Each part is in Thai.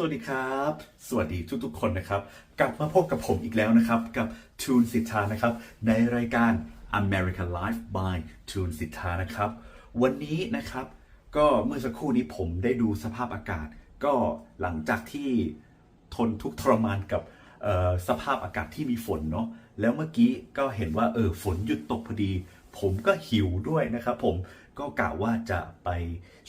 สวัสดีครับ สวัสดีทุกๆ คนนะครับ กลับมาพบกับผมอีกแล้วนะครับ กับทูนสิทธานะครับ ในรายการ American Life by ทูนสิทธานะครับ วันนี้นะครับ ก็เมื่อสักครู่นี้ผมได้ดูสภาพอากาศ ก็หลังจากที่ทนทุกทรมานกับสภาพอากาศที่มีฝนเนาะแล้วเมื่อกี้ก็เห็นว่าเออฝนหยุดตกพอดี ผมก็หิวด้วยนะครับผม ก็กะว่าจะไป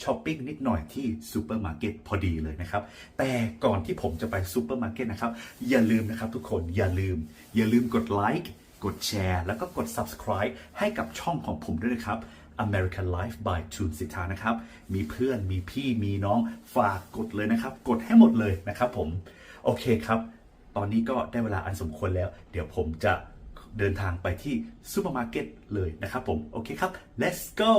ช้อปปิ้งนิดหน่อยที่ซูเปอร์มาร์เก็ตพอดีเลยนะครับ แต่ก่อนที่ผมจะไปซูเปอร์มาร์เก็ตนะครับ อย่าลืมนะครับทุกคนอย่าลืม อย่าลืมกดไลค์กดแชร์ แล้วก็กด subscribe ให้กับช่องของผมด้วยนะครับ American Life by ทูนสิทธานะครับ มีเพื่อนมีพี่มีน้องฝากกดเลยนะครับ กดให้หมดเลยนะครับผม โอเคครับ ตอนนี้ก็ได้เวลาอันสมควรแล้ว เดี๋ยวผมจะเดินทางไปที่ซูเปอร์มาร์เก็ตเลยนะครับผม โอเคครับ let's go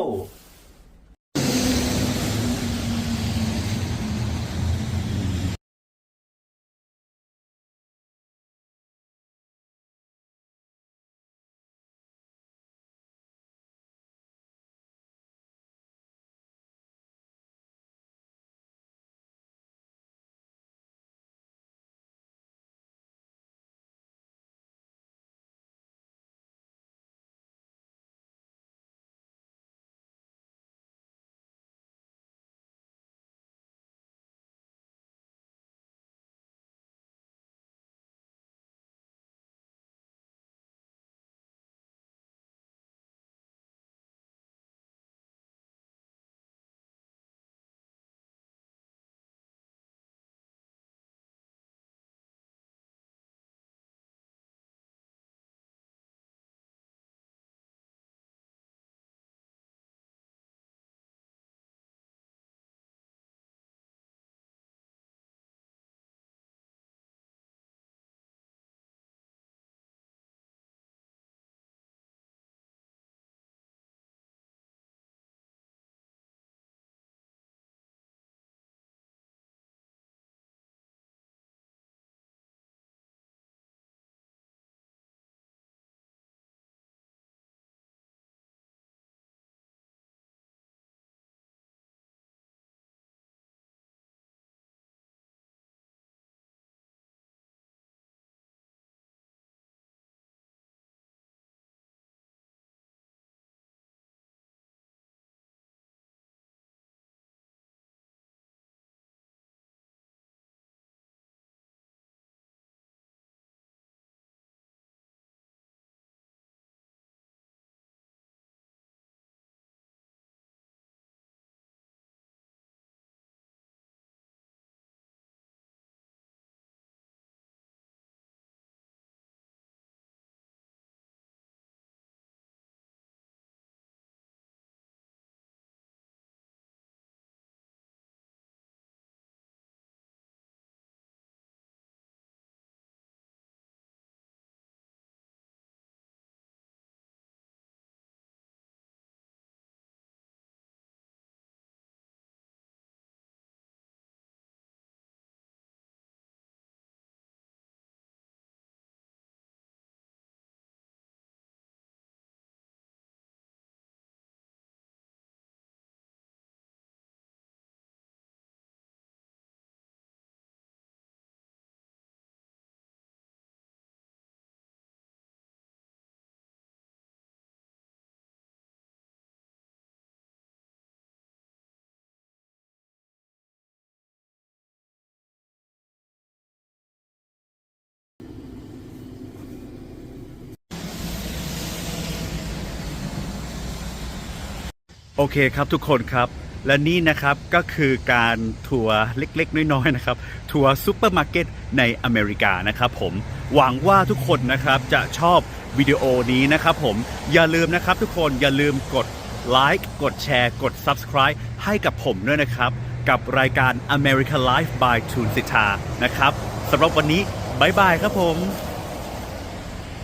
โอเคครับทุกคนครับ และนี่นะครับก็คือการทัวร์เล็กๆ น้อยๆนะครับทัวร์ซูเปอร์มาร์เก็ตในอเมริกานะครับผมหวังว่าทุกคนนะครับจะชอบวิดีโอนี้นะครับผมอย่าลืมนะครับทุกคนอย่าลืมกดไลค์กดแชร์กด Subscribe ให้กับผมด้วยนะครับ กับรายการ American Life by ทูนสิทธานะครับสำหรับวันนี้บายบายครับผม